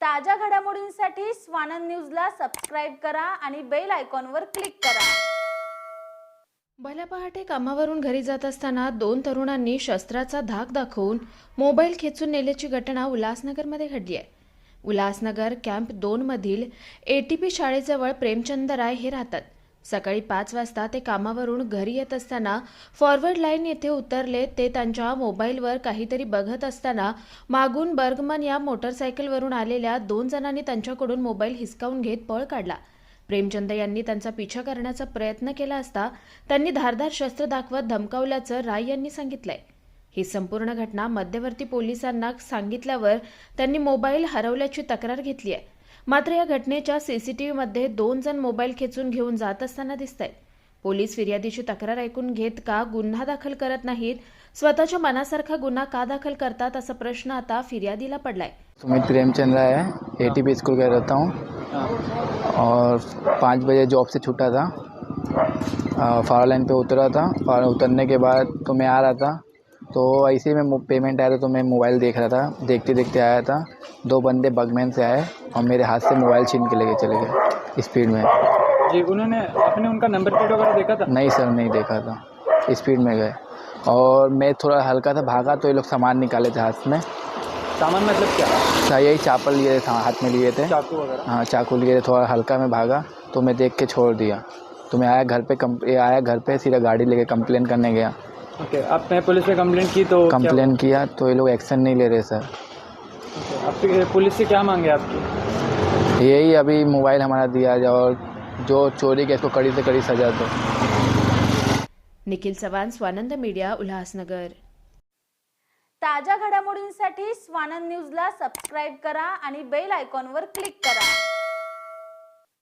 ताज्या घडामोडींसाठी स्वानंद न्यूजला सबस्क्राईब करा आणि बेल आयकॉनवर क्लिक करा. भल्या पहाटे कामावरून घरी जात असताना दोन तरुणांनी शस्त्राचा धाक दाखवून मोबाईल खेचून नेल्याची घटना उल्हासनगरमध्ये घडली आहे. उल्हासनगर कॅम्प दोनमधील ए टी पी शाळेजवळ प्रेमचंद राय हे राहतात. सकाळी पाच वाजता ते कामावरून घरी येत असताना फॉरवर्ड लाईन येथे उतरले ते त्यांच्या मोबाईलवर काहीतरी बघत असताना मागून बर्गमन या मोटरसायकलवरून आलेल्या दोन जणांनी त्यांच्याकडून मोबाईल हिसकावून घेत पळ काढला. प्रेमचंद यांनी त्यांचा पिछा करण्याचा प्रयत्न केला असता त्यांनी धारधार शस्त्र दाखवत धमकावल्याचं राय यांनी सांगितलंय. ही संपूर्ण घटना मध्यवर्ती पोलिसांना सांगितल्यावर त्यांनी मोबाईल हरवल्याची तक्रार घेतली आहे मात्र या घटनेच्या सीसीटीव्हीमध्ये दोन जण मोबाईल खेचून घेऊन जात असताना दिसत आहेत पोलीस फिर्यादीची तक्रार ऐकून घेत का गुन्हा दाखल करत नाहीत? स्वतःच्या मनासारखा गुन्हा का दाखल करतात असा प्रश्न आता फिर्यादीला पडलाय. सुमित प्रेमचंद राय है ए टी पी स्कूल का रहता हूँ और पाँच बजे जॉब से छूटा था. फावर लाइन पे उतरा था. और उतरने के बाद तो मैं आ रहा था. तो ऐसे ही मैं पेमेंट आया था तो मैं मोबाइल देख रहा था. देखते देखते आया था. दो बंदे बगमैन से आए. और मेरे हाथ से मोबाइल छीन के लेके चले गए स्पीड में। जी उन्होंने आपने उनका नंबर प्लेट वगैरह देखा था? नहीं सर नहीं देखा था। स्पीड में गए। और मैं थोड़ा हल्का था भागा तो ये लोग सामान निकाले थे हाथ में। सामान मतलब क्या? सा यही चापल लिए थे हाथ में लिए थे। चाकू वगैरह? हाँ चाकू लिए थे थोड़ा हल्का में भागा तो मैं देख के छोड़ दिया। तो मैं आया घर पे कम आया घर पे सीधा गाड़ी लेके कंप्लेन करने गया। ओके आपने पुलिस में कंप्लेंट की तो कंप्लेन किया तो ये लोग एक्शन नहीं ले रहे सर आपकी पुलिस से क्या मांगे आपकी? यही अभी मोबाइल हमारा दिया जाए और जो चोरी किया इसको कड़ी से कड़ी सजा दो। निखिल चव्हाण स्वानंद मीडिया उल्हासनगर। ताज्या घडामोडींसाठी स्वानंद न्यूजला सबस्क्राईब करा आणि बेल आयकॉनवर क्लिक करा.